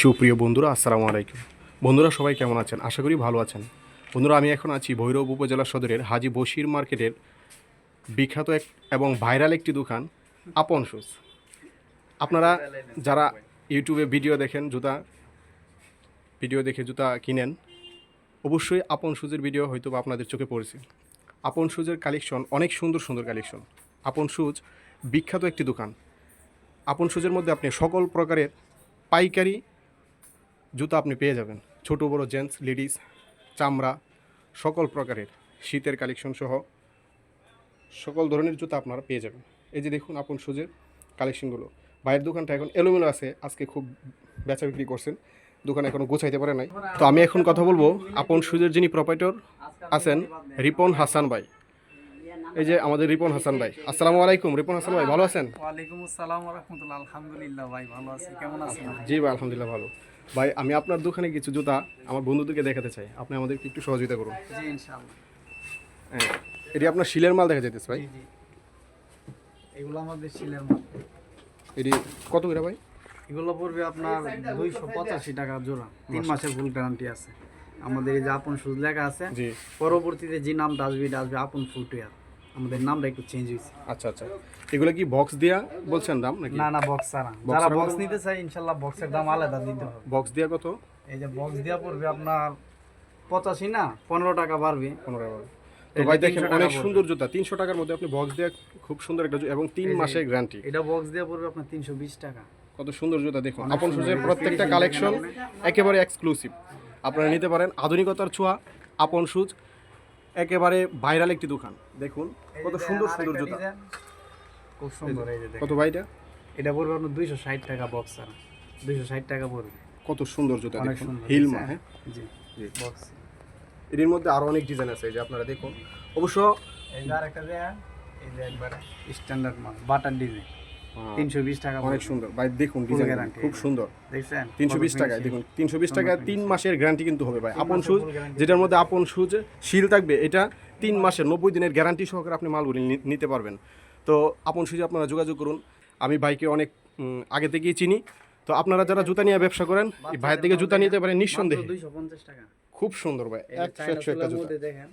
সুপ্রিয় বন্ধুরা, আসসালামু আলাইকুম। বন্ধুরা, সবাই কেমন আছেন? আশা করি ভালো আছেন। বন্ধুরা, আমি এখন আছি ভৈরব উপজেলা সদরের হাজি বশির মার্কেটের বিখ্যাত এক এবং ভাইরাল একটি দোকান, আপন শুজ আপনারা যারা ইউটিউবে ভিডিও দেখেন, জুতা, ভিডিও দেখে জুতা কিনেন, অবশ্যই আপন শুজের ভিডিও হয়তো আপনাদের চোখে পড়েছে। আপন শুজের কালেকশন, অনেক সুন্দর সুন্দর কালেকশন। আপন শুজ বিখ্যাত একটি দোকান। আপন শুজের মধ্যে আপনি সকল প্রকারের পাইকারি জুতো আপনি পেয়ে যাবেন। ছোট বড় জেন্টস লেডিস চামড়া সকল প্রকারের শীতের কালেকশন সহ সকল ধরনের জুতো আপনারা পেয়ে যাবেন। এই যে দেখুন আপন সুজের কালেকশনগুলো ভাইয়ের দোকানটা এখন এলোমেলো আছে আজকে খুব বেচা বিক্রি করছেন। দোকান এখনও গোছাইতে পারে নাই। তো আমি এখন কথা বলব আপন সুজের যিনি প্রপাইটর আছেন রিপন হাসান ভাই। এই যে আমাদের রিপন হাসান ভাই। আসসালামু আলাইকুম রিপন হাসান ভাই ভালো আছেন? ওয়ালাইকুম আসসালাম রহমতুল্লাহ আলহামদুলিল্লাহ ভাই ভালো আছি। কেমন আছেন? জি ভাই আলহামদুলিল্লাহ ভালো। ভাই আমি আপনার দোকানে কিছু জুতা আমার বন্ধুদেরকে দেখাতে চাই। আপনি আমাদেরকে একটু সহযোগিতা করুন। জি ইনশাআল্লাহ। হ্যাঁ এটি আপনার শিলের মাল দেখা যেতেছে ভাই। এগুলো আমাদের শিলের মাল। এটি কত করে ভাই? এগুলো পড়বে আপনার দুইশো পঁচাশি টাকা জোড়া। তিন মাসের ফুল গ্যারান্টি আছে। আমাদের এই যে আপন সুজ লেখা আছে পরবর্তীতে যে নামটা আসবে এটা আসবে আপন ফুটওয়ার আমাদের নামটা একটু চেঞ্জ হয়েছে। আচ্ছা আচ্ছা। এগুলো কি বক্স দিয়া বলছেন দাম নাকি? না না বক্স ছাড়া। যারা বক্স নিতে চায় ইনশাল্লাহ বক্সের দাম আলাদা দিতে হবে। বক্স দিয়া কত? এই যে বক্স দেওয়া পড়বে আপনার পঁচাশি না পনেরো টাকা বাড়বে। পনেরো টাকা তো ভাই দেখেন অনেক সুন্দর জুতা তিনশো টাকার মধ্যে আপনি বক্স দিয়ে খুব সুন্দর একটা এবং তিন মাসের গ্যারান্টি এটা বক্স দেওয়া পড়বে আপনার তিনশো বিশ টাকা। কত সুন্দর জুতা দেখুন। আপন সুজের প্রত্যেকটা কালেকশন একেবারে এক্সক্লুসিভ আপনারা নিতে পারেন আধুনিকতার ছোঁয়া আপন সুজ একেবারে ভাইরাল একটি দোকান। দেখুন কত সুন্দর সুন্দর জুতা খুব সুন্দর এই যে। কত ভাইটা? এটা পড়বে আপনার দুইশো ষাট টাকা বক্স আর। দুইশো ষাট টাকা পড়বে। কত সুন্দর জুতা দেখুন। হিলমা design। হ্যাঁ জি জি। বক্স এর মধ্যে আরও অনেক ডিজাইন আছে এই যে আপনারা দেখুন। অবশ্য এই যে আরেকটা দেয়া এই যে একবারে। স্ট্যান্ডার্ড মাল। Butter design. তিনশো বিশ টাকা অনেক সুন্দর। ভাই দেখুন ডিজাইন খুব সুন্দর। দেখছেন? তিনশো বিশ টাকায় দেখুন তিনশো বিশ টাকায় তিন মাসের গ্যারান্টি কিন্তু হবে ভাই। আপন সুজ যেটার মধ্যে আপন সুজ শিল থাকবে। এটা তিন মাসের নব্বই দিনের গ্যারান্টি সহকারে আপনি মালগুলি নিতে পারবেন। তো আপন সুজে আপনারা যোগাযোগ করুন। আমি ভাইকে অনেক আগে থেকেই চিনি। তো আপনারা যারা জুতা নিয়ে ব্যবসা করেন ভাইয়ের থেকে জুতা নিতে পারেন নিঃসন্দেহে। মাত্র 250 টাকা। খুব সুন্দর ভাই। একশো একশো একটা জুতা।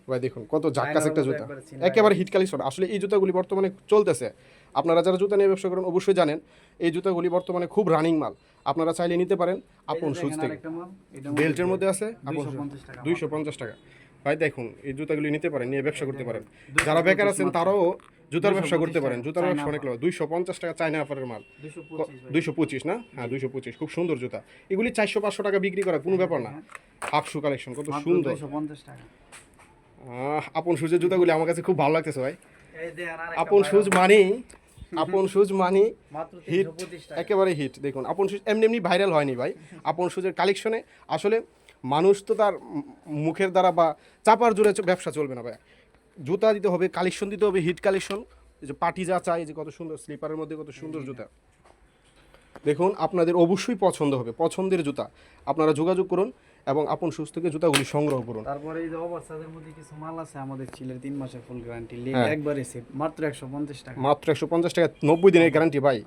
ভাই দেখুন কত জাক্কাস একটা জুতা। একেবারে হিট কালেকশন। আসলে এই জুতাগুলি বর্তমানে চলতেছে। আপনারা যারা জুতা নিয়ে ব্যবসা করেন অবশ্যই জানেন এই জুতাগুলি বর্তমানে খুব রানিং মাল। আপনারা চাইলে নিতে পারেন আপন সুজ থেকে বেল্টের মধ্যে আছে আপন দুইশো পঞ্চাশ টাকা ভাই দেখুন এই জুতাগুলি নিতে পারেন নিয়ে ব্যবসা করতে পারেন। যারা বেকার আছেন তারাও জুতার ব্যবসা করতে পারেন। জুতার ব্যবসা অনেক দুইশো পঞ্চাশ টাকা চায়না অফারের মাল। 225 দুইশো পঁচিশ না? হ্যাঁ দুইশো পঁচিশ। খুব সুন্দর জুতা। এগুলি চারশো পাঁচশো টাকা বিক্রি করা কোনো ব্যাপার না। হাফ শু কালেকশন কত সুন্দর। 250 টাকা। আহ, আপন সুজের জুতাগুলি আমার কাছে খুব ভালো লাগতেছে ভাই। আপন সুজ মানি আপন সুজ মানি হিট একেবারে হিট। দেখুন আপন সুজ এমনি এমনি ভাইরাল হয়নি ভাই। আপন সুজের কালেকশনে আসলে মানুষ তো তার মুখের দ্বারা বা চাপার জোরে ব্যবসা চলবে না ভাই। জুতা দিতে হবে কালেকশন দিতে হবে হিট কালেকশন যে পার্টি যা চাই যে কত সুন্দর স্লিপারের মধ্যে কত সুন্দর জুতা। দেখুন আপনাদের অবশ্যই পছন্দ হবে পছন্দের জুতা। আপনারা যোগাযোগ করুন এবং আপন সুজ থেকে জুতাগুলি সংগ্রহ করুন। তারপরে এই যে ওভারসাইজের মধ্যে কিছু মাল আছে আমাদের চিলের তিন মাসের ফুল গ্যারান্টি। একবারে সেট মাত্র 150 টাকা। মাত্র একশো পঞ্চাশ টাকা নব্বই দিনের গ্যারান্টি ভাই।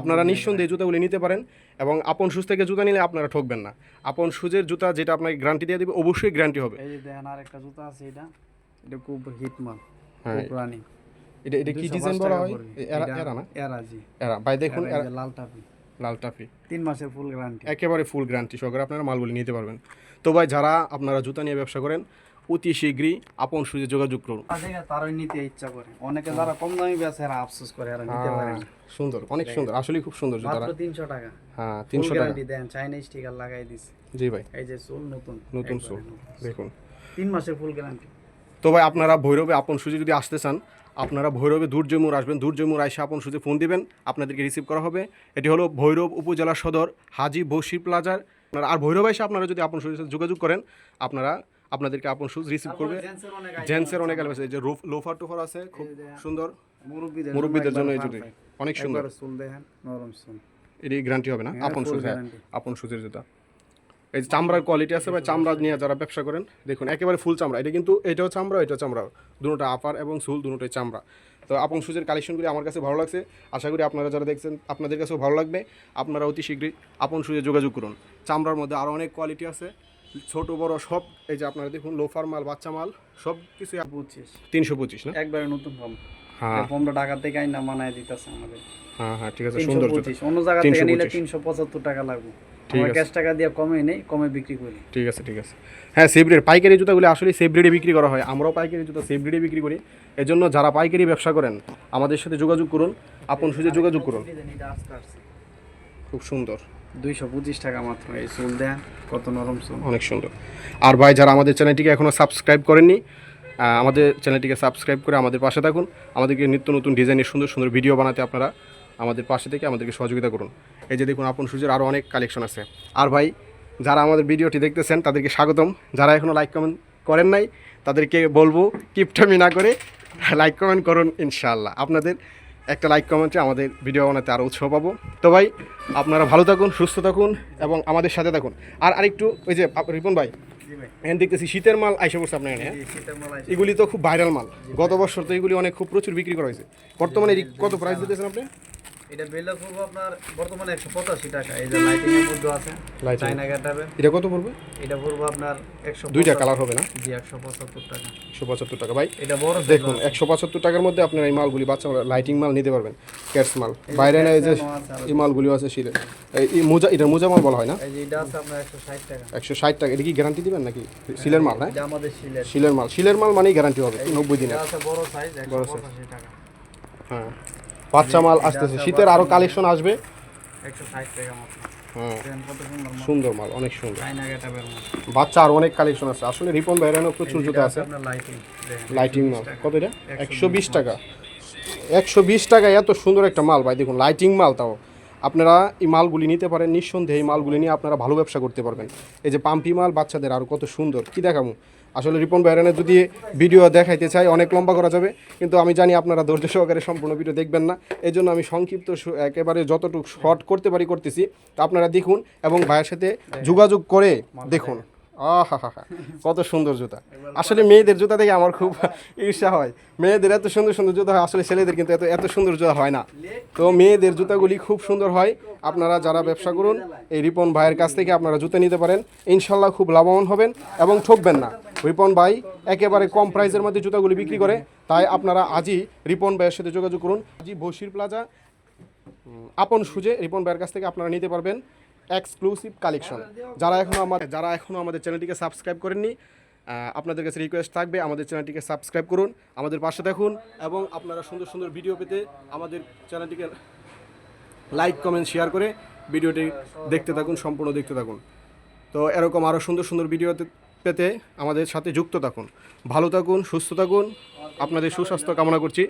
আপনারা নিঃসন্দেহে জুতাগুলি নিতে পারেন এবং আপন সুজ থেকে জুতা নিলে আপনারা ঠকবেন না। আপন সুজের জুতা যেটা আপনাকে গ্যারান্টি দিয়ে দেবে অবশ্যই গ্যারান্টি হবে। এই যে দেখেন আরেকটা জুতা আছে এটা এটা খুব হিট মাল হ্যাঁ। খুব রানিং এটা এটা কি ডিজাইন বলা হয়? এরা এরা না? এরা জি। এরা ভাই দেখুন লাল টাপি। লাল টাফি। তিন মাসের ফুল গ্যারান্টি একেবারে ফুল গ্যারান্টি সহকারে আপনারা মালগুলি নিতে পারবেন। তো ভাই যারা আপনারা জুতা নিয়ে ব্যবসা করেন অতি শীঘ্রই আপন সুজে যোগাযোগ করুন। তারাই নিতে ইচ্ছা করে। অনেকে যারা কম দামি বেচে এরা আফসোস করে এরা নিতে পারে হ্যাঁ, সুন্দর অনেক সুন্দর। আসলে খুব সুন্দর জুতারা মাত্র তিনশো টাকা। হ্যাঁ ফুল তিনশো টাকা। গ্যারান্টি দেন চাইনা স্টিকার লাগাই দিছে। জি ভাই। এই যে সোল নতুন। নতুন সোল দেখুন। তিন মাসের ফুল গ্যারান্টি তো ভাই আপনারা ভৈরবে আপন সুজে যদি আসতে চান আপনারা ভৈরবে দুর্জমুর আসবেন। দুর্জমুর আইসা আপন সুজে ফোন দিবেন। আপনাদেরকে রিসিভ করা হবে। এটি হলো ভৈরব উপজেলা সদর হাজি বসির প্লাজার। আপনারা আর ভৈরব আইসা আপনারা যদি আপন সাথে যোগাযোগ করেন আপনারা আপনাদেরকে আপন সুজ রিসিভ করবে। জেন্টসের অনেক আছে। যে লোফার টোফার আছে খুব সুন্দর। মুরব্বীদের জন্য এই জুটি। অনেক সুন্দর। এটি গ্যারান্টি হবে না? আপন সুজ হ্যাঁ আপন সুজের জুতা। এই যে চামড়ার কোয়ালিটি আছে বা চামড়া নিয়ে যারা ব্যবসা করেন দেখুন একেবারে ফুল চামড়া। এটা কিন্তু এটাও চামড়া এটাও চামড়া। দুটোটা আপার এবং সুল দুটোটাই চামড়া। তো আপন সুজের কালেকশনগুলি আমার কাছে ভালো লাগছে। আশা করি আপনারা যারা দেখছেন আপনাদের কাছেও ভালো লাগবে। আপনারা অতি শীঘ্রই আপন সুজে যোগাযোগ করুন। চামড়ার মধ্যে আরও অনেক কোয়ালিটি আছে। ছোট বড় সব এই যে আপনারা দেখুন লোফার মাল বাচ্চা মাল সব কিছু পঁচিশ। তিনশো পঁচিশ না? একবারে নতুন ফর্ম হ্যাঁ। ফর্মটা ঢাকা থেকে আইনা মানায় দিতেছে আমাদের। হ্যাঁ হ্যাঁ ঠিক আছে সুন্দর অন্য জায়গা থেকে নিলে তিনশো পঁচাত্তর টাকা লাগবে। আমরা। ক্যাশ টাকা দিয়ে কমে নেই কমে বিক্রি করি। ঠিক আছে ঠিক আছে। হ্যাঁ সেব্রিড পাইকারি জুতাগুলি আসলে সেব্রিডে বিক্রি করা হয়। আমরাও পাইকারি জুতা সেব্রিডে বিক্রি করি। এজন্য যারা পাইকারি ব্যবসা করেন আমাদের সাথে যোগাযোগ করুন। আপন সুজে যোগাযোগ করুন। খুব সুন্দর। দুইশো পঁচিশ টাকা মাত্র এই চুল দেন কত নরম চুল। অনেক সুন্দর। আর ভাই যারা আমাদের চ্যানেলটিকে এখনও সাবস্ক্রাইব করেননি আমাদের চ্যানেলটিকে সাবস্ক্রাইব করে আমাদের পাশে থাকুন। আমাদেরকে নিত্য নতুন ডিজাইনের সুন্দর সুন্দর ভিডিও বানাতে আপনারা আমাদের পাশে থেকে আমাদেরকে সহযোগিতা করুন। এই যে দেখুন আপন সূর্যের আরও অনেক কালেকশন আছে। আর ভাই যারা আমাদের ভিডিওটি দেখতেছেন তাদেরকে স্বাগতম। যারা এখনও লাইক কমেন্ট করেন নাই তাদেরকে বলব কিপটামি না করে লাইক কমেন্ট করুন ইনশাআল্লাহ। আপনাদের একটা লাইক কমেন্টে আমাদের ভিডিও বানাতে আরও উৎসাহ পাবো। তো ভাই আপনারা ভালো থাকুন সুস্থ থাকুন এবং আমাদের সাথে থাকুন। আর আরেকটু ওই যে রিপন ভাই এখানে দেখতেছি শীতের মাল আইসা পড়ছে আপনার এখানে হ্যাঁ? এগুলি তো খুব ভাইরাল মাল। গত বছর তো এগুলি অনেক খুব প্রচুর বিক্রি করা হয়েছে। বর্তমানে কত প্রাইস দিতেছেন আপনি? এটা বেলা করব আপনার বর্তমানে একশো পঁচাশি টাকা। এই যে লাইটিং এর মধ্যে আছে। চাইনা গেটাবে এটা কত পড়বে? এটা পড়ব আপনার একশো দুইটা কালার হবে না? জি একশো পঁচাত্তর টাকা। একশো পঁচাত্তর টাকা। ভাই এটা বড় দেখুন। একশো পঁচাত্তর টাকার মধ্যে আপনার এই মালগুলি বাচ্চা লাইটিং মাল নিতে পারবেন ক্যাটস মাল। বাইরে না এই যে এই মালগুলিও আছে শিলে এই মোজা এটা মোজা মাল বলা হয় না? এটা আছে আপনার একশো ষাট টাকা। একশো ষাট টাকা। এটা কি গ্যারান্টি দিবেন নাকি? শিলের মাল হ্যাঁ? আমাদের শিলের শিলের মাল। শিলের মাল মানেই গ্যারান্টি হবে নব্বই আছে বড় সাইজ বড় টাকা। হ্যাঁ। বাচ্চা মাল আসতেছে। শীতের আরও কালেকশন আসবে। টাকা হ্যাঁ। সুন্দর মাল। অনেক সুন্দর। বাচ্চা আর অনেক কালেকশন আছে। আসলে রিপন বাইরানো প্রচুর জুতা আছে। লাইটিং মাল। কত এটা? একশো বিশ টাকা। একশো বিশ টাকায় এত সুন্দর একটা মাল ভাই। দেখুন লাইটিং মাল তাও। আপনারা এই মালগুলি নিতে পারেন। নিঃসন্দেহে এই মালগুলি নিয়ে আপনারা ভালো ব্যবসা করতে পারবেন। এই যে পাম্পি মাল বাচ্চাদের আর কত সুন্দর। কি দেখাবো? আসলে রিপন বাইরানের যদি ভিডিও দেখাইতে চাই, অনেক লম্বা করা যাবে, কিন্তু আমি জানি আপনারা ধৈর্য সহকারে সম্পূর্ণ ভিডিও দেখবেন না। এই জন্য আমি সংক্ষিপ্ত একেবারে যতটুকু শর্ট করতে পারি করতেছি, তা আপনারা দেখুন এবং ভাইয়ের সাথে যোগাযোগ করে দেখুন। আহা হা হা কত সুন্দর জুতা। আসলে মেয়েদের জুতা দেখে আমার খুব ঈর্ষা হয়। মেয়েদের এত সুন্দর সুন্দর জুতা হয়, আসলে ছেলেদের কিন্তু এত এত সুন্দর জুতা হয় না। তো মেয়েদের জুতাগুলি খুব সুন্দর হয়। আপনারা যারা ব্যবসা করুন, এই রিপন ভাইয়ের কাছ থেকে আপনারা জুতা নিতে পারেন। ইনশাল্লাহ খুব লাভবান হবেন এবং ঠকবেন না। রিপন ভাই একেবারে কম প্রাইসের মধ্যে জুতাগুলি বিক্রি করে। তাই আপনারা আজই রিপন ভাইয়ের সাথে যোগাযোগ করুন। আজই বসির প্লাজা আপন সুজে রিপন ভাইয়ের কাছ থেকে আপনারা নিতে পারবেন এক্সক্লুসিভ কালেকশন যারা এখনও আমার যারা এখনও আমাদের চ্যানেলটিকে সাবস্ক্রাইব করেননি আপনাদের কাছে রিকোয়েস্ট থাকবে, আমাদের চ্যানেলটিকে সাবস্ক্রাইব করুন, আমাদের পাশে দেখুন এবং আপনারা সুন্দর সুন্দর ভিডিও পেতে আমাদের চ্যানেলটিকে লাইক কমেন্ট শেয়ার করে ভিডিওটি দেখতে থাকুন, সম্পূর্ণ দেখতে থাকুন। তো এরকম আরও সুন্দর সুন্দর ভিডিও পেতে আমাদের সাথে যুক্ত থাকুন। ভালো থাকুন সুস্থ থাকুন। আপনাদের সুস্বাস্থ্য কামনা করছি।